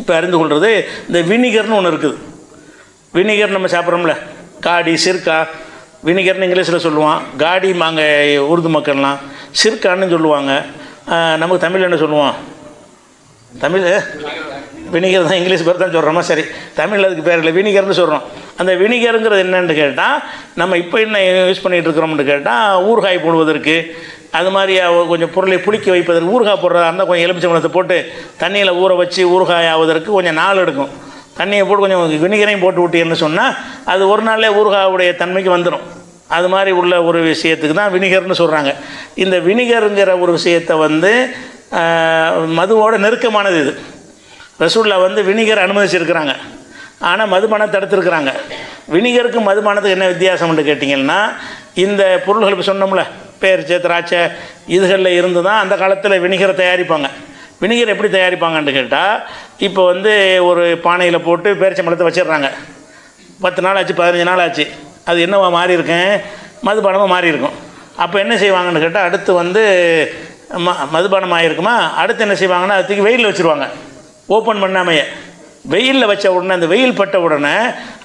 இப்போ அறிந்து கொள்வது இந்த வினிகர்னு ஒன்று இருக்குது. வினிகர் நம்ம சாப்பிட்றோம்ல. காடி சிர்கா. வினிகர்னு இங்கிலீஷில் சொல்லுவான். காடி மாங்க உருது மக்கள்லாம் சிர்கான்னு சொல்லுவாங்க. நமக்கு தமிழ் என்ன சொல்லுவோம் தமிழ் வினிகர் தான் இங்கிலீஷ் பேர் தான் சொல்கிறோமா சரி. தமிழ் அதுக்கு பேர் இல்லை. வினிகர்னு சொல்கிறோம் அந்த வினிகருங்கிறது என்னென்னு கேட்டால் நம்ம இப்போ என்ன யூஸ் பண்ணிகிட்டு இருக்கிறோம்னு கேட்டால் ஊறுகாய் போடுவதற்கு அது மாதிரி அவ- கொஞ்சம் பொருளை புளிக்க வைப்பதற்கு ஊறுகாய் போடுறதா இருந்தால் கொஞ்சம் எலுமிச்சம்பழத்தை போட்டு தண்ணியில் ஊற வச்சு ஊறுகாய் ஆவதற்கு கொஞ்சம் நாள் எடுக்கும். தண்ணியை போட்டு கொஞ்சம் வினிகரையும் போட்டு விட்டீங்கன்னு சொன்னால் அது ஒரு நாளே ஊறுகாவுடைய தன்மைக்கு வந்துடும் அது மாதிரி உள்ள ஒரு விஷயத்துக்கு தான் வினிகர்னு சொல்கிறாங்க இந்த வினிகருங்கிற ஒரு விஷயத்தை வந்து மதுவோட நெருக்கமானது இது. ரசூலில் வந்து வினிகர் அனுமதிச்சிருக்கிறாங்க. ஆனால் மதுபானம் தடுத்துருக்குறாங்க. வினிகருக்கும் மதுபானத்துக்கு என்ன வித்தியாசம்னு கேட்டிங்கன்னா இந்த பொருள்கள் இப்போ சொன்னோம்ல பேரிச்சை திராட்சை இதுகளில் இருந்து தான் அந்த காலத்தில் வினிகரை தயாரிப்பாங்க. வினிகர் எப்படி தயாரிப்பாங்கன்னு கேட்டால் இப்போ வந்து ஒரு பானையில் போட்டு பேரிச்சம்பழத்தை வச்சிடுறாங்க. பத்து நாள் ஆச்சு பதினஞ்சு நாள் ஆச்சு. அது என்னவா மாறி இருக்கேன் மதுபானமாக மாறி இருக்கும் அப்போ என்ன செய்வாங்கன்னு கேட்டால் அடுத்து வந்து ம மதுபானம் ஆகிருக்குமா அடுத்து என்ன செய்வாங்கன்னா அதுக்கு வெயிலில் வச்சுருவாங்க. ஓப்பன் பண்ணாமையே. வெயிலில் வச்ச உடனே அந்த வெயில் பட்ட உடனே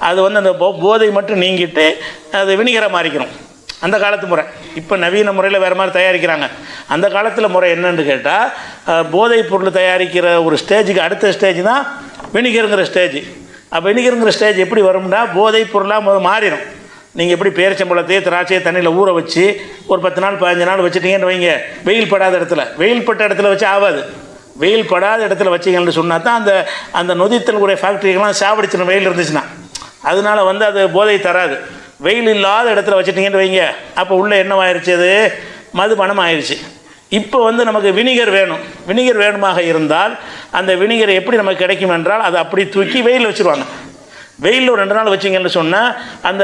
அது வந்து அந்த போதை மட்டும் நீங்கிட்டு அது வினிகரை மாறிக்கணும் அந்த காலத்து முறை. இப்போ நவீன முறையில் வேறு மாதிரி தயாரிக்கிறாங்க. அந்த காலத்தில் முறை என்னன்னு கேட்டால் போதைப் பொருள் தயாரிக்கிற ஒரு ஸ்டேஜுக்கு அடுத்த ஸ்டேஜ் தான் வினிகருங்கிற ஸ்டேஜ். அப்போ வினிகருங்கிற ஸ்டேஜ் எப்படி வரும்னா போதைப் பொருளாக முத மாறிடும் நீங்கள் எப்படி பேரிச்சம்பழத்தையே திராட்சையை தண்ணியில் ஊற வச்சு ஒரு பத்து நாள் பதினஞ்சு நாள் வச்சுட்டீங்கன்னு வைங்க. வெயில் படாத இடத்துல. வெயில் பட்ட இடத்துல வச்சு ஆகாது. வெயில் படாத இடத்துல வச்சிங்கன்னு சொன்னால் தான் அந்த அந்த நொதித்தல் உடைய ஃபேக்ட்ரிகள்லாம் சாவடிச்சிடும் வெயில் இருந்துச்சுன்னா. அதனால வந்து அது போதை தராது. வெயில் இல்லாத இடத்துல வச்சுட்டிங்கன்னு வைங்க. அப்போ உள்ளே என்னவாயிருச்சு அது? மதுபானம் ஆயிடுச்சு இப்போ வந்து நமக்கு வினிகர் வேணும். வினிகர் வேணுமாக இருந்தால் அந்த வினிகர் எப்படி நமக்கு கிடைக்கும் என்றால் அதை அப்படி தூக்கி வெயில் வச்சுருவாங்க. வெயிலில் ஒரு ரெண்டு நாள் வச்சிங்கன்னு சொன்னால் அந்த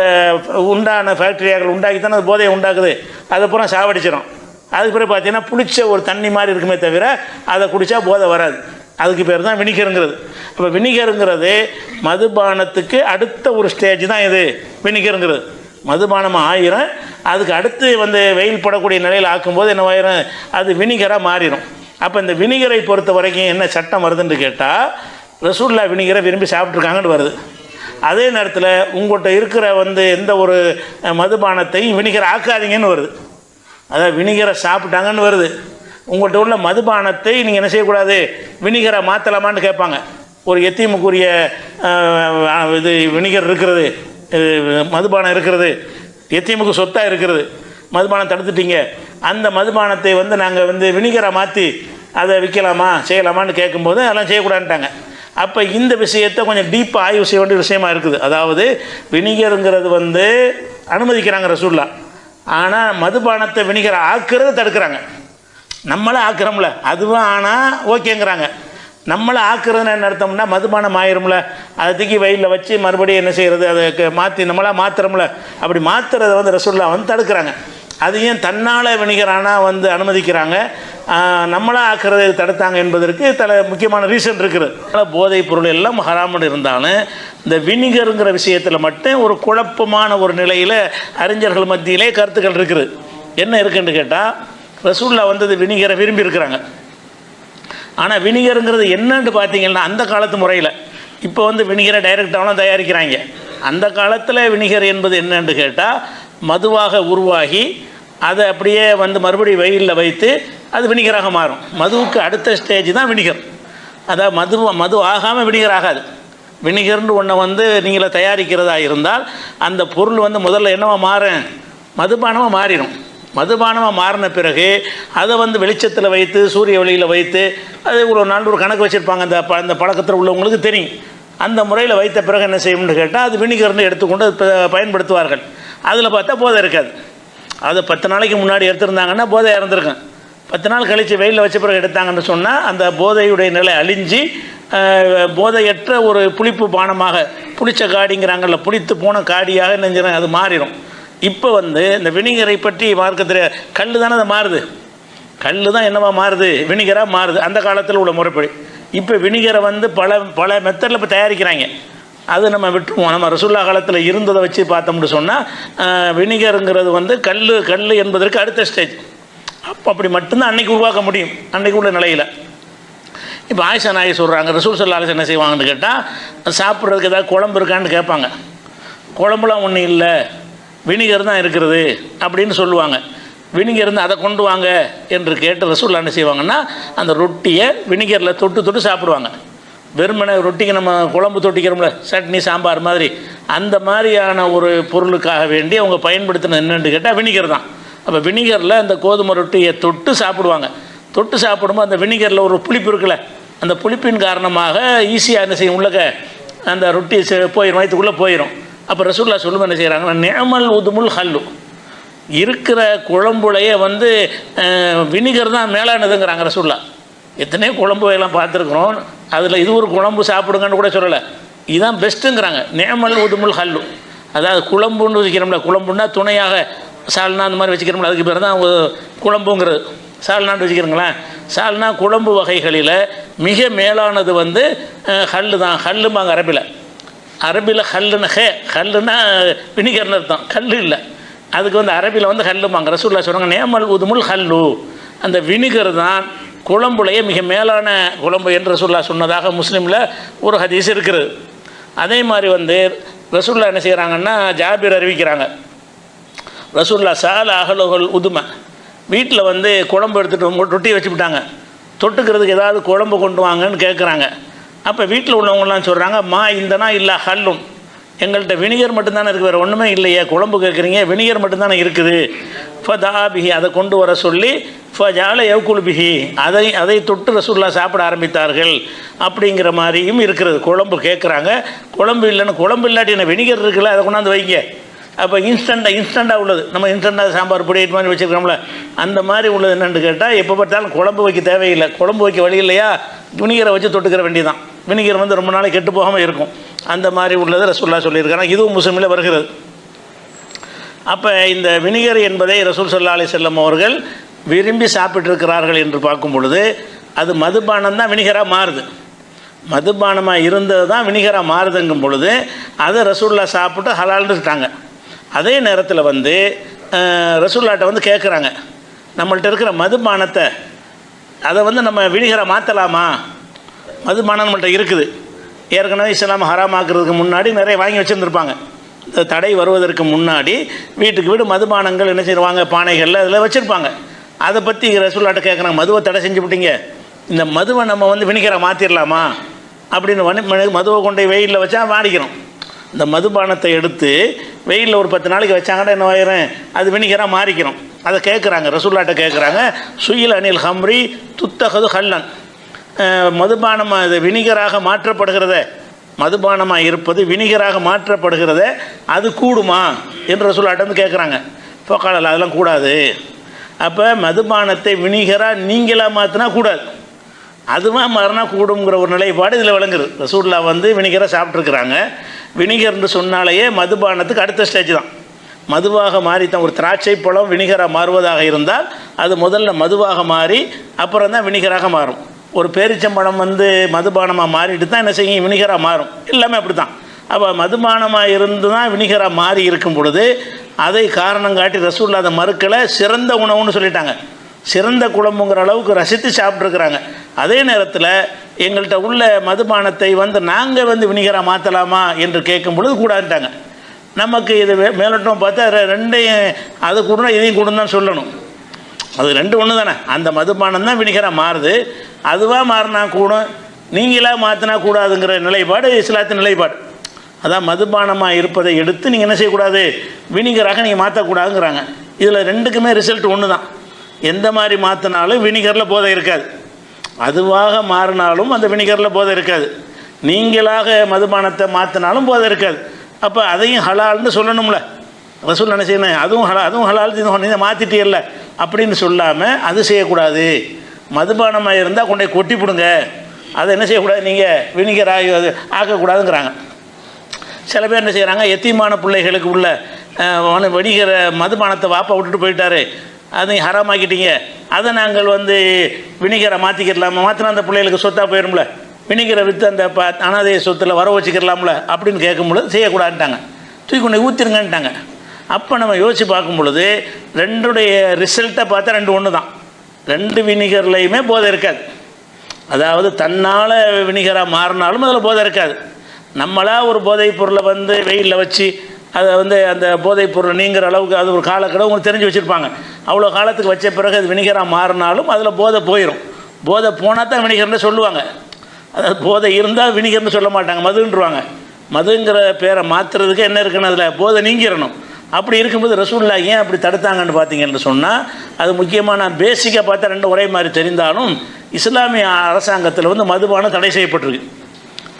உண்டான ஃபேக்டரியாக்கள் உண்டாக்கி தானே அது போதையை உண்டாக்குது. அதை பூரா சாவடிச்சிடும் அதுக்கு பிறகு பார்த்தீங்கன்னா புளிச்ச ஒரு தண்ணி மாதிரி இருக்குமே தவிர அதை குடித்தா போதை வராது. அதுக்கு பேர் தான் வினிகருங்கிறது. அப்போ வினிகருங்கிறது மதுபானத்துக்கு அடுத்த ஒரு ஸ்டேஜ் தான் இது. வினிகருங்கிறது. மதுபானம் ஆயிரும். அதுக்கு அடுத்து வந்து வெயில் படக்கூடிய நிலையில் ஆக்கும்போது என்ன அது வினிகராக மாறிடும் அப்போ இந்த வினிகரை பொறுத்த வரைக்கும் என்ன சட்டம் வருதுன்னு கேட்டால் ரசூல்லா வினிகரை விரும்பி சாப்பிட்ருக்காங்கன்னு வருது. அதே நேரத்தில் உங்கள்கிட்ட இருக்கிற வந்து எந்த ஒரு மதுபானத்தையும் வினிகர் ஆக்காதீங்கன்னு வருது. அதாவது வினிகரை சாப்பிட்டாங்கன்னு வருது. உங்கள்கிட்ட உள்ள மதுபானத்தை நீங்கள் என்ன செய்யக்கூடாது? வினிகரை மாற்றலாமான்னு கேட்பாங்க. ஒரு எத்தீமுக்குரிய இது வினிகர் இருக்கிறது. மதுபானம் இருக்கிறது. எத்தீமுக்கு சொத்தாக இருக்கிறது. மதுபானம் தடுத்துட்டீங்க. அந்த மதுபானத்தை வந்து நாங்கள் வந்து வினிகரை மாற்றி அதை விற்கலாமா செய்யலாமான்னு கேட்கும்போது அதெல்லாம் செய்யக்கூடாதுன்ட்டாங்க. அப்போ இந்த விஷயத்தை கொஞ்சம் டீப்பாக ஆய்வு செய்ய வேண்டிய விஷயமா இருக்குது. அதாவது வினிகருங்கிறது வந்து அனுமதிக்கிறாங்க ரசூல்லா ஆனால் மதுபானத்தை வினிகரை ஆக்குறதை தடுக்கிறாங்க. நம்மளே ஆக்குறோம்ல. அதுவும் ஆனால் ஓகேங்கிறாங்க. நம்மளை ஆக்குறதுன்னு என்ன அர்த்தம்னா மதுபானம் ஆயிரும்ல. அதை தூக்கி வயலில் வச்சு மறுபடியும் என்ன செய்கிறது அதை மாற்றி நம்மளாக மாற்றுறோம்ல அப்படி மாற்றுறதை வந்து ரசூல்லா வந்து தடுக்கிறாங்க. அது ஏன் தன்னால் வினிகரானா வந்து அனுமதிக்கிறாங்க? நம்மளாக ஆக்கிறதை ஆக்குறதை தடுத்தாங்க என்பதற்கு தல முக்கியமான ரீசன் இருக்குது. அதனால போதைப் பொருள் எல்லாம் ஹராமன் இருந்தாலும் இந்த வினிகருங்கிற விஷயத்தில் மட்டும் ஒரு குழப்பமான ஒரு நிலையில் அறிஞர்கள் மத்தியிலே கருத்துக்கள் இருக்குது. என்ன இருக்குன்னு கேட்டால் ரசூல்லா வந்து அது வினிகரை விரும்பி இருக்கிறாங்க. ஆனால் வினிகருங்கிறது என்னன்னு பார்த்தீங்கன்னா அந்த காலத்து முறையில். இப்போ வந்து வினிகரை டைரெக்டாகலாம் தயாரிக்கிறாங்க. அந்த காலத்தில் வினிகர் என்பது என்னன்னு கேட்டால் மதுவாக உருவாகி அதை அப்படியே வந்து மறுபடியும் வெயிலில் வைத்து அது வினிகராக மாறும். மதுவுக்கு அடுத்த ஸ்டேஜ் தான் வினிகர். அதாவது மது மது ஆகாமல் வினிகர் ஆகாது. வினிகர்னு ஒன்றை வந்து நீங்கள தயாரிக்கிறதா இருந்தால் அந்த பொருள் வந்து முதல்ல என்னவா மாறும்? மதுபானமாக மாறிடும். மதுபானமாக மாறின பிறகு அதை வந்து வெளிச்சத்தில் வைத்து சூரிய ஒளியில் வைத்து அது ஒரு நாள் ஒரு கணக்கு வச்சுருப்பாங்க. அந்த ப அந்த பழக்கத்தில் உள்ளவங்களுக்கு தெரியும். அந்த முறையில் வைத்த பிறகு என்ன செய்யணும்னு கேட்டால் அது வினிகர்னு எடுத்துக்கொண்டு பயன்படுத்துவார்கள். அதில் பார்த்தா போதை இருக்காது. அது பத்து நாளைக்கு முன்னாடி எடுத்திருந்தாங்கன்னா போதை இறந்துருக்கும். பத்து நாள் கழித்து வெயிலில் வச்ச பிறகு எடுத்தாங்கன்னு சொன்னால் அந்த போதையுடைய நிலை அழிஞ்சு போதையற்ற ஒரு புளிப்பு பானமாக புளிச்ச காடிங்கிறாங்கல்ல புளித்து போன காடியாக நெஞ்சிடும் அது மாறிடும் இப்போ வந்து இந்த வினிகரை பற்றி மார்க்கத்தில் கல் தானே அது மாறுது. கல் தான் என்னவா மாறுது? வினிகராக மாறுது. அந்த காலத்தில் உள்ள முறைப்படி. இப்போ வினிகரை வந்து பல பல மெத்தடில் இப்போ தயாரிக்கிறாங்க. அது நம்ம விட்டுருவோம். நம்ம ரசுல்லா காலத்தில் இருந்ததை வச்சு பார்த்தோம்னு சொன்னால் வினிகருங்கிறது வந்து கல் கல் என்பதற்கு அடுத்த ஸ்டேஜ் அப்போ அப்படி மட்டும்தான் அன்னைக்கு உருவாக்க முடியும். அன்னைக்கு உள்ள நிலையில். இப்போ ஆயிஷா நாயை சொல்கிறாங்க ரசூல் சல்லாஹ் என்ன செய்வாங்கன்னு கேட்டால் சாப்பிட்றதுக்கு ஏதாவது குழம்பு இருக்கான்னு கேட்பாங்க. குழம்புலாம் ஒன்றும் இல்லை வினிகர் தான் இருக்கிறது அப்படின்னு சொல்லுவாங்க. வினிகர் இருந்து அதை கொண்டு வாங்க என்று கேட்டு ரசூல்லா என்ன செய்வாங்கன்னா அந்த ரொட்டியை வினிகரில் தொட்டு தொட்டு சாப்பிடுவாங்க. வெறுமனே ரொட்டிக்கு நம்ம குழம்பு தொட்டிக்கிறோம்ல சட்னி சாம்பார் மாதிரி. அந்த மாதிரியான ஒரு பொருளுக்காக வேண்டி அவங்க பயன்படுத்தின என்னென்னு கேட்டால் வினிகர் தான். அப்போ வினிகரில் அந்த கோதுமை ரொட்டியை தொட்டு சாப்பிடுவாங்க. தொட்டு சாப்பிடும்போது அந்த வினிகரில் ஒரு புளிப்பு இருக்குல்ல அந்த புளிப்பின் காரணமாக ஈஸியாக என்ன செய்யும்? உள்ளக்க அந்த ரொட்டி போயிடும் வயிற்றுக்குள்ளே போயிடும் அப்போ ரசூல்லா சொல்லும் என்ன செய்கிறாங்கன்னா நேமல் உதுமுல் ஹல்லு. இருக்கிற குழம்புலையே வந்து வினிகர் தான் மேலானதுங்கிறாங்க ரசூல்லா எத்தனையோ குழம்பு எல்லாம் பார்த்துருக்குறோம். அதில் இது ஒரு குழம்பு சாப்பிடுங்கன்னு கூட சொல்லலை. இதுதான் பெஸ்ட்டுங்கிறாங்க நேமல் உதுமுல் ஹல்லு. அதாவது குழம்புன்னு வச்சுக்கிறோம்ல குழம்புன்னா துணையாக சால்னா அந்த மாதிரி வச்சுக்கிறோம்ல அதுக்கு பேர் தான் குழம்புங்கிறது. சால்னான்னு வச்சுக்கிறோங்களேன். சால்னா குழம்பு வகைகளில் மிக மேலானது வந்து ஹல்லு தான். ஹல்லும்பாங்க அரபியில் அரபியில் ஹல்லுன்னு ஹே ஹல்லுன்னா வினிகர்னு அர்த்தம். கல் இல்லை. அதுக்கு வந்து அரபியில் வந்து ஹல்லுமாங்க ரசூல்லா சொல்கிறாங்க நேமல் உதுமுல் ஹல்லு. அந்த வினிகர் தான் குழம்புலையே மிக மேலான குழம்பு என்று ரசூல்லா சொன்னதாக முஸ்லீமில் ஒரு ஹதீஸ் இருக்குது. அதே மாதிரி வந்து ரசூல்லா என்ன செய்கிறாங்கன்னா ஜாபீர் அறிவிக்கிறாங்க. ரசூல்லா சால அகலுகள் உதுமை. வீட்டில் வந்து குழம்பு எடுத்துகிட்டு வந்து ரொட்டி வச்சுவிட்டாங்க தொட்டுக்கிறதுக்கு ஏதாவது குழம்பு கொண்டு வாங்கன்னு கேட்குறாங்க அப்போ வீட்டில் உள்ளவங்களாம் சொல்கிறாங்க மா இந்தனா இல்லை ஹல்லும். எங்கள்கிட்ட வினிகர் மட்டும்தானே இருக்குது வேறு ஒன்றுமே இல்லையே. குழம்பு கேட்குறீங்க வினிகர் மட்டும்தானே இருக்குது. இப்போ தாபிகி அதை கொண்டு வர சொல்லி ஃபஜால எவ்குல்பிஹி அதை அதை தொட்டு ரசூல்லா சாப்பிட ஆரம்பித்தார்கள். அப்படிங்கிற மாதிரியும் இருக்கிறது. குழம்பு கேட்குறாங்க. குழம்பு இல்லைன்னு குழம்பு இல்லாட்டி என்ன வினிகர் இருக்குல்ல அதை கொண்டாந்து வைங்க. அப்போ இன்ஸ்டண்ட்டாக இன்ஸ்டண்ட்டாக உள்ளது. நம்ம இன்ஸ்டண்ட்டாக சாம்பார் பொடி இது மாதிரி வச்சுருக்கோம்ல. அந்த மாதிரி உள்ளது என்னென்னு கேட்டால் எப்போ பார்த்தாலும் குழம்பு வைக்க தேவையில்லை. குழம்பு வைக்க வழி இல்லையா? வினிகரை வச்சு தொட்டுக்கிற வேண்டியதான் வினிகர் வந்து ரொம்ப நாளைக்கு கெட்டு போகாமல் இருக்கும். அந்த மாதிரி உள்ளது ரசூல்லா சொல்லியிருக்காங்க. இதுவும் முஸ்லீமில் வருகிறது. அப்போ இந்த வினிகர் என்பதை ரசூல் சல்லா அலி செல்லம் அவர்கள் விரும்பி சாப்பிட்ருக்கிறார்கள் என்று பார்க்கும் பொழுது அது மதுபானம் தான் வினிகராக மாறுது. மதுபானமாக இருந்தது தான் வினிகராக மாறுதுங்கும் பொழுது அதை ரசூல்லா சாப்பிட்டு ஹலால்னுட்டாங்க அதே நேரத்தில் வந்து ரசூல்லாட்ட வந்து கேட்குறாங்க நம்மள்ட்ட இருக்கிற மதுபானத்தை அதை வந்து நம்ம வினிகரை மாற்றலாமா மதுபானம் நம்மள்ட்ட இருக்குது. ஏற்கனவே இஸ்லாம் ஹராமாக்குறதுக்கு முன்னாடி நிறைய வாங்கி வச்சுருந்துருப்பாங்க. இந்த தடை வருவதற்கு முன்னாடி வீட்டுக்கு வீடு மதுபானங்கள் என்ன செய்வாங்க? பானைகளில் அதில் வச்சுருப்பாங்க. அதை பற்றி ரசூல்லாட்ட கேட்குறாங்க மதுவை தடை செஞ்சு விட்டீங்க. இந்த மதுவை நம்ம வந்து வினிகரை மாற்றிடலாமா அப்படின்னு வனி- மதுவை கொண்டு போய் வெயிலில் வச்சா வாடிக்கிறோம். இந்த மதுபானத்தை எடுத்து வெயிலில் ஒரு பத்து நாளைக்கு வச்சாங்கன்னா என்ன ஆயிரும்? அது வினிகராக மாறிக்கிறோம். அதை கேட்குறாங்க ரசூல்லாட்ட கேட்குறாங்க சுயில் அனில் ஹம்ரி துத்தகது ஹல்லன். மதுபானம் மதுபானமாக இது வினிகராக மாற்றப்படுகிறத. மதுபானமாக இருப்பது வினிகராக மாற்றப்படுகிறத. அது கூடுமா? என்று ரசூல்லாட்ட வந்து கேட்குறாங்க போக்காளல் அதெல்லாம் கூடாது. அப்போ மதுபானத்தை வினிகராக நீங்களாக மாற்றினா கூடாது. அதுவாக மாறினா கூடுங்கிற ஒரு நிலைப்பாடு இதில் விளங்குது. ரசூல்லா வந்து வினிகரை சாப்பிட்ருக்குறாங்க வினிகர்னு சொன்னாலேயே மதுபானத்துக்கு அடுத்த ஸ்டேஜ் தான். மதுவாக மாறி தான் ஒரு திராட்சை பழம் வினிகராக மாறுவதாக இருந்தால் அது முதல்ல மதுவாக மாறி அப்புறம் தான் வினிகராக மாறும். ஒரு பேரிச்சம்பழம் வந்து மதுபானமாக மாறிட்டு தான் என்ன செய்யும்? வினிகராக மாறும். எல்லாமே அப்படி தான் அப்போ மதுபானமாக இருந்து தான் வினிகராக மாறி இருக்கும் பொழுது அதை காரணம் காட்டி ரசூல்லா அதை மறுக்கலை. சிறந்த உணவுன்னு சொல்லிட்டாங்க. சிறந்த குழம்புங்கிற அளவுக்கு ரசித்து சாப்பிட்ருக்குறாங்க அதே நேரத்தில் எங்கள்கிட்ட உள்ள மதுபானத்தை வந்து நாங்கள் வந்து வினிகராக மாற்றலாமா என்று கேட்கும் பொழுது கூடாதுட்டாங்க நமக்கு இது மேலோட்டம் பார்த்தா ரெ- ரெண்டையும் அது கூடனா இதையும் கூடன்னு தான் சொல்லணும். அது ரெண்டு ஒன்று தானே அந்த மதுபானம் தான் வினிகராக மாறுது. அதுவாக மாறினா கூடும். நீங்களாக மாற்றினா கூடாதுங்கிற நிலைப்பாடு இஸ்லாத்தின் நிலைப்பாடு. அதான் மதுபானமாக இருப்பதை எடுத்து நீங்கள் என்ன செய்யக்கூடாது? வினிகராக நீங்கள் மாற்றக்கூடாதுங்கிறாங்க இதில் ரெண்டுக்குமே ரிசல்ட் ஒன்று தான் எந்த மாதிரி மாற்றினாலும் வினிகரில் போதை இருக்காது. அதுவாக மாறினாலும் அந்த வினிகரில் போதை இருக்காது. நீங்களாக மதுபானத்தை மாற்றினாலும் போதை இருக்காது. அப்போ அதையும் ஹலால்னு சொல்லணும்ல. ரசூல் என்ன செய்யணும்? அதுவும் ஹலா அதுவும் ஹலால் இதை நீ அப்படின்னு சொல்லாமல் அது செய்யக்கூடாது. மதுபானமாக இருந்தால் கொண்டே கொட்டி பிடுங்க. அதை என்ன செய்யக்கூடாது? நீங்கள் வினிகர் ஆகி ஆக்கக்கூடாதுங்கிறாங்க. சில பேர் என்ன செய்கிறாங்க எத்தியமான பிள்ளைகளுக்கு உள்ள அஹ், வணிகர மதுபானத்தை வாப்பா விட்டுட்டு போயிட்டாரு. அதை ஹராமாக்கிட்டீங்க. அதை நாங்கள் வந்து வினிகரை மாற்றிக்கிடலாமா மாற்றினா அந்த பிள்ளைகளுக்கு சொத்தாக போயிடும்ல. வினிகரை விற்று அந்த ப அனாதை சொத்தில் வர வச்சுக்கிடலாம்ல அப்படின்னு கேட்கும்பொழுது செய்யக்கூடாதுட்டாங்க தூக்கி கொண்டு ஊற்றிருங்கன்ட்டாங்க அப்போ நம்ம யோசித்து பார்க்கும் பொழுது ரெண்டுடைய ரிசல்ட்டை பார்த்தா ரெண்டு ஒன்று தான். ரெண்டு வினிகர்லையுமே போதை இருக்காது. அதாவது தன்னால் வினிகராக மாறினாலும் அதில் போதை இருக்காது. நம்மளாக ஒரு போதைப் பொருளை வந்து வெயிலில் வச்சு அதை வந்து அந்த போதைப் பொருள் நீங்கிற அளவுக்கு அது ஒரு காலக்கெடு உங்களுக்கு தெரிஞ்சு வச்சுருப்பாங்க. அவ்வளோ காலத்துக்கு வச்ச பிறகு அது வினிகராக மாறினாலும் அதில் போதை போயிடும் போதை போனால் தான் வினிகர்னு சொல்லுவாங்க. அதாவது போதை இருந்தால் வினிகர்னு சொல்ல மாட்டாங்க மதுன்றுவாங்க. மதுங்கிற பேரை மாற்றுறதுக்கு என்ன இருக்குன்னு அதில் போதை நீங்கிடணும் அப்படி இருக்கும்போது ரசூல்லா ஏன் அப்படி தடுத்தாங்கன்னு பார்த்தீங்கன்னு சொன்னால் அது முக்கியமாக நான் பேசிக்காக பார்த்தா ரெண்டு ஒரே மாதிரி தெரிந்தாலும் இஸ்லாமிய அரசாங்கத்தில் வந்து மதுபானம் தடை செய்யப்பட்டிருக்கு.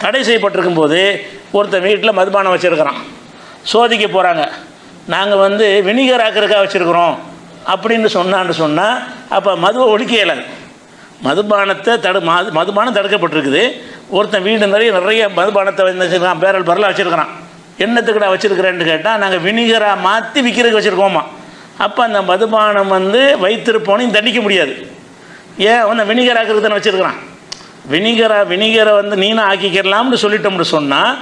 தடை செய்யப்பட்டிருக்கும் போது ஒருத்தன் வீட்டில் மதுபானம் வச்சுருக்கிறான். சோதிக்க போகிறாங்க நாங்கள் வந்து வினிகர் ஆக்கிறதுக்காக வச்சுருக்குறோம். அப்படின்னு சொன்னான்னு சொன்னால் அப்போ மதுவை ஒழிக்க இயலாது. மதுபானத்தை தடு மது மதுபானம் தடுக்கப்பட்டிருக்குது. ஒருத்தன் வீடு நிறைய நிறைய மதுபானத்தை என்ன செய்யறான் பேரல் பரலாக வச்சுருக்கிறான். என்னத்துக்கடா வச்சுருக்கிறேன்னு கேட்டால் நாங்கள் வினிகராக மாற்றி விற்கிறதுக்கு வச்சுருக்கோமா. அப்போ அந்த மதுபானம் வந்து வைத்திருப்போனையும் தண்டிக்க முடியாது. ஏன்? அவனை வினிகர் ஆக்கிறதுக்கு தானே வச்சுருக்கிறான். வினிகரை வினிகரை வந்து நீனும் ஆக்கிக்கிறலாம்னு சொல்லிட்டோம்னு சொன்னால்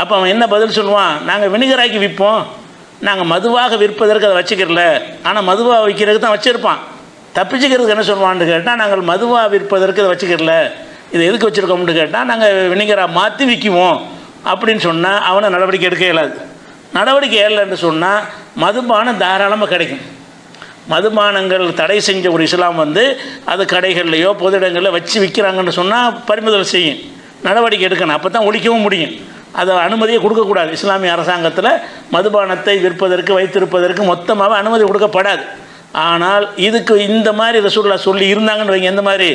அப்போ அவன் என்ன பதில் சொல்லுவான்? நாங்கள் வினிகராக்கி விற்போம். நாங்கள் மதுவாக விற்பதற்கு அதை வச்சுக்கிறல. ஆனால் மதுவாக விற்கிறதுக்கு தான் வச்சுருப்பான். தப்பிச்சுக்கிறதுக்கு என்ன சொல்லுவான்னு கேட்டால் நாங்கள் மதுவாக விற்பதற்கு அதை வச்சுக்கிறல. இது எதுக்கு வச்சுருக்கோம்னு கேட்டால் நாங்கள் வினிகராக மாற்றி விற்குவோம் அப்படின்னு சொன்னால் அவனை நடவடிக்கை எடுக்க இயலாது நடவடிக்கை ஏறலைன்னு சொன்னால் மதுபானம் தாராளமாக கிடைக்கும். மதுபானங்கள் தடை செஞ்ச ஒரு இஸ்லாம் வந்து அது கடைகள்லையோ பொது இடங்களில் வச்சு விற்கிறாங்கன்னு சொன்னால் பறிமுதல் செய்யும். நடவடிக்கை எடுக்கணும். அப்போ தான் ஒழிக்கவும் முடியும். அதை அனுமதியை கொடுக்கக்கூடாது. இஸ்லாமிய அரசாங்கத்தில் மதுபானத்தை விற்பதற்கு வைத்திருப்பதற்கு மொத்தமாக அனுமதி கொடுக்கப்படாது. ஆனால் இதுக்கு இந்த மாதிரி ரசூல்லா சொல்லி இருந்தாங்கன்னு வைங்க. எந்த மாதிரி?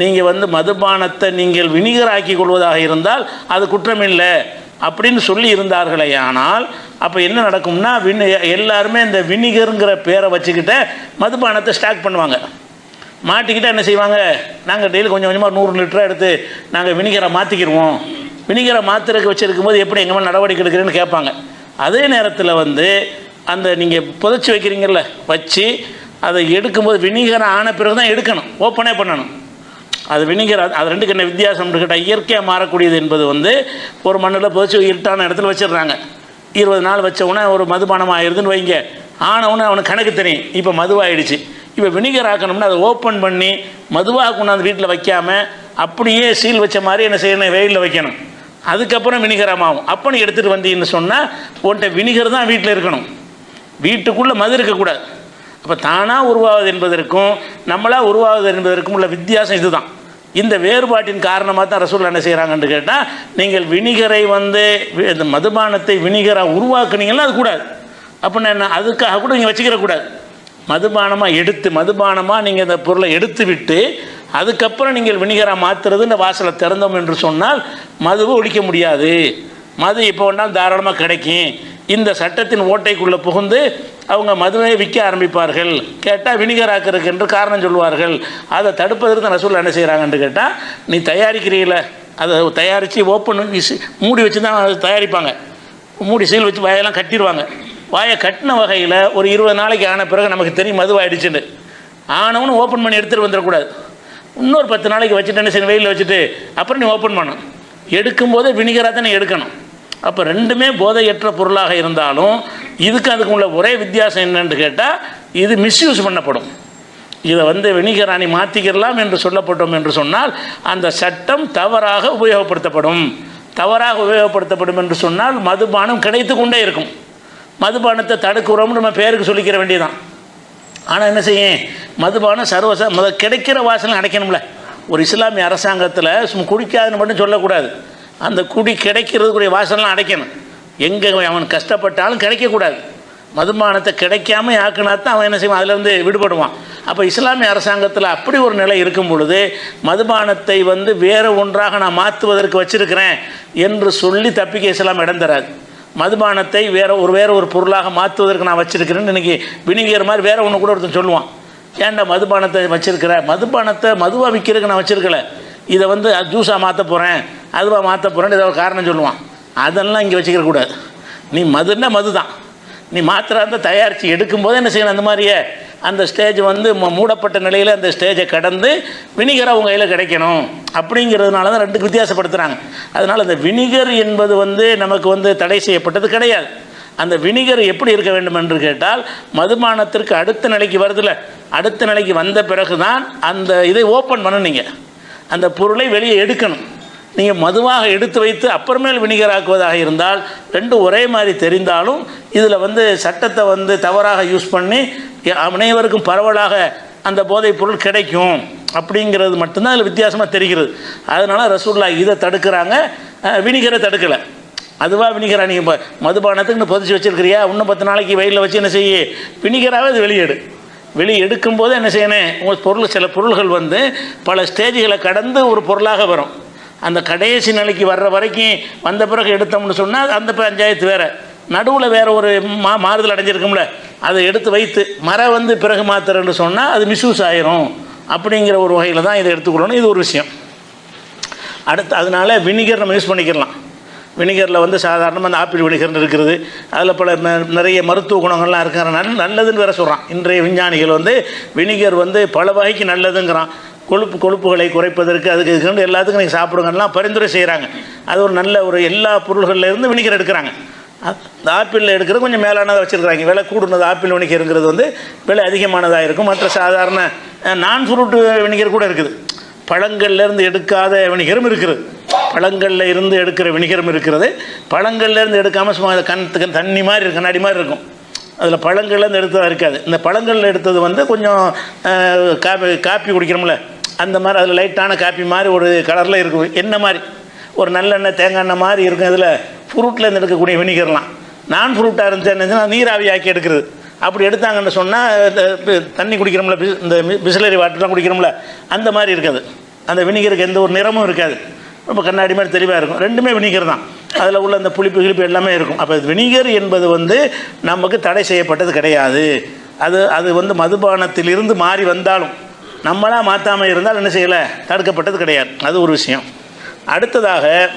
நீங்கள் வந்து மதுபானத்தை நீங்கள் வினிகராக்கி கொள்வதாக இருந்தால் அது குற்றமில்லை. அப்படின்னு சொல்லி இருந்தார்களே ஆனால் அப்போ என்ன நடக்கும்னா வின் எல்லாருமே இந்த வினிகருங்கிற பேரை வச்சுக்கிட்ட மதுபானத்தை ஸ்டாக் பண்ணுவாங்க. மாட்டிக்கிட்டால் என்ன செய்வாங்க? நாங்கள் டெய்லி கொஞ்சம் கொஞ்சமாக நூறு லிட்டராக எடுத்து நாங்கள் வினிகரை மாற்றிக்கிடுவோம் வினிகரை மாத்திரக்கு வச்சுருக்கும் போது எப்படி எங்கள் மேலே நடவடிக்கை எடுக்கிறேன்னு கேட்பாங்க. அதே நேரத்தில் வந்து அந்த நீங்கள் புதைச்சி வைக்கிறீங்கள்ல வச்சு அதை எடுக்கும்போது வினிகரை ஆன பிறகு தான் எடுக்கணும். ஓப்பனே பண்ணணும். அது வினிகர் அது- அது ரெண்டுக்கு என்ன வித்தியாசம் கேட்டால் இயற்கையாக மாறக்கூடியது என்பது வந்து ஒரு மண்ணில் புதைச்சி இருட்டான இடத்துல வச்சிடுறாங்க. இருபது நாள் வச்ச உடனே ஒரு மதுபானம் ஆயிடுதுன்னு வைங்க ஆனவுன்னு அவனுக்கு கணக்கு தெரியும். இப்போ மதுவாயிடுச்சு. இப்போ வினிகர் ஆக்கணும்னா அதை ஓப்பன் பண்ணி மதுவாக கொண்டாந்து வீட்டில் வைக்காமல் அப்படியே சீல் வச்ச மாதிரி என்ன செய்யணும்? வெயிலில் வைக்கணும். அதுக்கப்புறம் வினிகரமாகும் அப்போ நீ எடுத்துகிட்டு வந்தீங்கன்னு சொன்னால் உன்கிட்ட வினிகர் தான் வீட்டில் இருக்கணும். வீட்டுக்குள்ளே மது இருக்கக்கூடாது. அப்போ தானாக உருவாவது என்பதற்கும் நம்மளாக உருவாவது என்பதற்கும் உள்ள வித்தியாசம் இதுதான். இந்த வேறுபாட்டின் காரணமாக தான் ரசூல் என்ன செய்கிறாங்கன்னு கேட்டால் நீங்கள் வினிகரை வந்து வி- இந்த மதுபானத்தை வினிகராக உருவாக்குனீங்கன்னா அது கூடாது. அப்படின்னா என்ன? அதுக்காக கூட நீங்கள் வச்சுக்கிறக்கூடாது மதுபானமாக எடுத்து மதுபானமாக நீங்கள் இந்த பொருளை எடுத்து விட்டு அதுக்கப்புறம் நீங்கள் வினிகராக மாற்றுறது இந்த வாசலை திறந்தோம் என்று சொன்னால் மதுவை ஒழிக்க முடியாது. மது இப்போ வேணாலும் தாராளமாக கிடைக்கும். இந்த சட்டத்தின் ஓட்டைக்குள்ளே புகுந்து அவங்க மதுவை விற்க ஆரம்பிப்பார்கள். கேட்டால் வினிகர் என்று காரணம் சொல்லுவார்கள். அதை தடுப்பதற்கு ரசூல் என்ன செய்கிறாங்கன்னு கேட்டால் நீ தயாரிக்கிறீங்கள அதை தயாரித்து ஓப்பன் மூடி வச்சு தான் அதை தயாரிப்பாங்க. மூடி சீல் வச்சு வாயெல்லாம் கட்டிடுவாங்க வாயை கட்டின வகையில் ஒரு இருபது நாளைக்கு ஆன பிறகு நமக்கு தெரியும் மதுவாயிடுச்சுன்னு ஆனவனு ஓப்பன் பண்ணி எடுத்துகிட்டு வந்துடக்கூடாது. இன்னொரு பத்து நாளைக்கு வச்சுட்டு என்ன செய்யணும்? வெயிலில் வச்சுட்டு அப்புறம் நீ ஓப்பன் பண்ணணும். எடுக்கும்போதே வினிகராக தான் நீ எடுக்கணும். அப்போ ரெண்டுமே போதையற்ற பொருளாக இருந்தாலும் இதுக்கு அதுக்கு உள்ள ஒரே வித்தியாசம் என்னன்னு கேட்டால் இது மிஸ்யூஸ் பண்ணப்படும். இதை வந்து வெணிகராணி மாற்றிக்கிறலாம் என்று சொல்லப்பட்டோம் என்று சொன்னால் அந்த சட்டம் தவறாக உபயோகப்படுத்தப்படும். தவறாக உபயோகப்படுத்தப்படும் என்று சொன்னால் மதுபானம் கிடைத்து கொண்டே இருக்கும். மதுபானத்தை தடுக்கிறோம்னு நம்ம பேருக்கு சொல்லிக்கிற வேண்டியதான் ஆனால் என்ன செய்யும்? மதுபானம் சர்வச மத கிடைக்கிற வாசனை அடைக்கணும்ல. ஒரு இஸ்லாமிய அரசாங்கத்தில் சும்மா குடிக்காதுன்னு மட்டும் சொல்லக்கூடாது. அந்த குடி கிடைக்கிறதுக்குரிய வாசலாம் அடைக்கணும். எங்கே அவன் கஷ்டப்பட்டாலும் கிடைக்கக்கூடாது. மதுபானத்தை கிடைக்காம ஆக்கினா தான் அவன் என்ன செய்வான்? அதிலேருந்து விடுபடுவான். அப்போ இஸ்லாமிய அரசாங்கத்தில் அப்படி ஒரு நிலை இருக்கும் பொழுது மதுபானத்தை வந்து வேறு ஒன்றாக நான் மாற்றுவதற்கு வச்சுருக்கிறேன் என்று சொல்லி தப்பிக்க இஸ்லாம் இடம் தராது. மதுபானத்தை வேறு ஒரு வேற ஒரு பொருளாக மாற்றுவதற்கு நான் வச்சுருக்கிறேன்னு இன்றைக்கி வினிகர் மாதிரி வேறு ஒன்று கூட ஒருத்தன் சொல்லுவான். ஏன்டா மதுபானத்தை வச்சுருக்கிற? மதுபானத்தை மதுவாக விற்கிறதுக்கு நான் வச்சிருக்கல. இதை வந்து ஜூஸாக மாற்ற போகிறேன் அதுவாக மாற்ற போகிறேன்னு ஏதாவது காரணம் சொல்லுவான். அதெல்லாம் இங்கே வச்சுக்கிற கூடாது. நீ மதுன்னா மது தான் நீ மாத்திரை அந்த தயாரித்து எடுக்கும்போது என்ன செய்யணும்? அந்த மாதிரியே அந்த ஸ்டேஜ் வந்து ம- மூடப்பட்ட நிலையில் அந்த ஸ்டேஜை கடந்து வினிகர் அவங்க கையில் கிடைக்கணும். அப்படிங்கிறதுனால தான் ரெண்டுக்கு வித்தியாசப்படுத்துகிறாங்க அதனால் அந்த வினிகர் என்பது வந்து நமக்கு வந்து தடை செய்யப்பட்டது கிடையாது. அந்த வினிகர் எப்படி இருக்க வேண்டும் என்று கேட்டால் மதுபானத்திற்கு அடுத்த நிலைக்கு வருதில்ல. அடுத்த நிலைக்கு வந்த பிறகு தான் அந்த இதை ஓப்பன் பண்ணணும் நீங்கள் அந்த பொருளை வெளியே எடுக்கணும். நீங்கள் மதுவாக எடுத்து வைத்து அப்புறமேல் வினிகராக்குவதாக இருந்தால் ரெண்டும் ஒரே மாதிரி தெரிந்தாலும் இதில் வந்து சட்டத்தை வந்து தவறாக யூஸ் பண்ணி அனைவருக்கும் பரவலாக அந்த போதைப் பொருள் கிடைக்கும் அப்படிங்கிறது மட்டும்தான் அதில் வித்தியாசமாக தெரிகிறது. அதனால் ரசூல்லா இதை தடுக்கிறாங்க. வினிகரை தடுக்கலை. அதுவாக வினிகரா நீங்கள் இப்போ மதுபானத்துக்கு பொதிச்சு வச்சுருக்கிறியா? இன்னும் பத்து நாளைக்கு வெயிலில் வச்சு என்ன செய்ய? வினிகராகவே அது வெளியேடு. வெளியே எடுக்கும்போது என்ன செய்யணும்? உங்கள் பொருள் சில பொருள்கள் வந்து பல ஸ்டேஜ்களை கடந்து ஒரு பொருளாக வரும். அந்த கடைசி நிலைக்கு வர்ற வரைக்கும் வந்த பிறகு எடுத்தோம்னு சொன்னால் அந்த பஞ்சாயத்து வேறு. நடுவில் வேறு ஒரு மா மாறுதல் அடைஞ்சிருக்கும்ல. அதை எடுத்து வைத்து மரம் வந்து பிறகு மாத்திரன்னு சொன்னால் அது மிஸ்யூஸ் ஆயிரும். அப்படிங்கிற ஒரு வகையில் தான் இதை எடுத்துக்கொள்ளணும். இது ஒரு விஷயம். அடுத்து அதனால வினிகர் நம்ம யூஸ் பண்ணிக்கலாம் வினிகரில் வந்து சாதாரணமாக அந்த ஆப்பிள் வினிகர்னு இருக்கிறது. அதில் பல ம- நிறைய மருத்துவ குணங்கள்லாம் இருக்கிறனால நல்லதுன்னு வேறு சொல்கிறான் இன்றைய விஞ்ஞானிகள் வந்து வினிகர் வந்து பல வகைக்கு நல்லதுங்கிறான். கொழுப்பு கொழுப்புகளை குறைப்பதற்கு அதுக்கு இதுக்கு எல்லாத்துக்கும் நீங்கள் சாப்பிடுங்கலாம் பரிந்துரை செய்கிறாங்க அது ஒரு நல்ல ஒரு எல்லா பொருள்கள்லேருந்து வினிகர் எடுக்கிறாங்க. அந்த இந்த ஆப்பிளில் எடுக்கிறது கொஞ்சம் மேலானதாக வச்சுருக்கிறாங்க. விலை கூடுனது ஆப்பிள் வினிகருங்கிறது வந்து விலை அதிகமானதாக இருக்கும். மற்ற சாதாரண நான் ஃப்ரூட் வினிகர் கூட இருக்குது. பழங்கள்லேருந்து எடுக்காத வினிகரும் இருக்குது. பழங்களில் இருந்து எடுக்கிற வினிகரம் இருக்கிறது. பழங்கள்லேருந்து எடுக்காமல் சும்மா கணத்துக்கு தண்ணி மாதிரி கண்ணாடி மாதிரி இருக்கும். அதில் பழங்கள்லேருந்து எடுத்ததாக இருக்காது. இந்த பழங்களில் எடுத்தது வந்து கொஞ்சம் காப்பி காப்பி குடிக்கிறோம்ல. அந்த மாதிரி அதில் லைட்டான காப்பி மாதிரி ஒரு கலரில் இருக்கும். என்ன மாதிரி. ஒரு நல்லெண்ணெய் தேங்காய் எண்ணெய் மாதிரி இருக்கும். இதில் ஃப்ரூட்லேருந்து எடுக்கக்கூடிய வினிகர்லாம். நான் ஃப்ரூட்டாக இருந்துச்சுன்னா நீராவி ஆக்கி எடுக்கிறது. அப்படி எடுத்தாங்கன்னு சொன்னால் தண்ணி குடிக்கிறோம்ல பி இந்த பிஸ்லரி வாட்டர்லாம் குடிக்கிறோம்ல அந்த மாதிரி இருக்காது. அந்த வினிகருக்கு எந்த ஒரு நிறமும் இருக்காது. ரொம்ப கண்ணாடி மாதிரி தெளிவாக இருக்கும். ரெண்டுமே வினிகர் தான். அதில் உள்ள அந்த புளிப்பு கிளிப்பு எல்லாமே இருக்கும். அப்போ வினிகர் என்பது வந்து நமக்கு தடை செய்யப்பட்டது கிடையாது. அது அது வந்து மதுபானத்திலிருந்து மாறி வந்தாலும் நம்மளாக மாற்றாமல் இருந்தால் என்ன செய்யலை? தடுக்கப்பட்டது கிடையாது. அது ஒரு விஷயம். அடுத்ததாக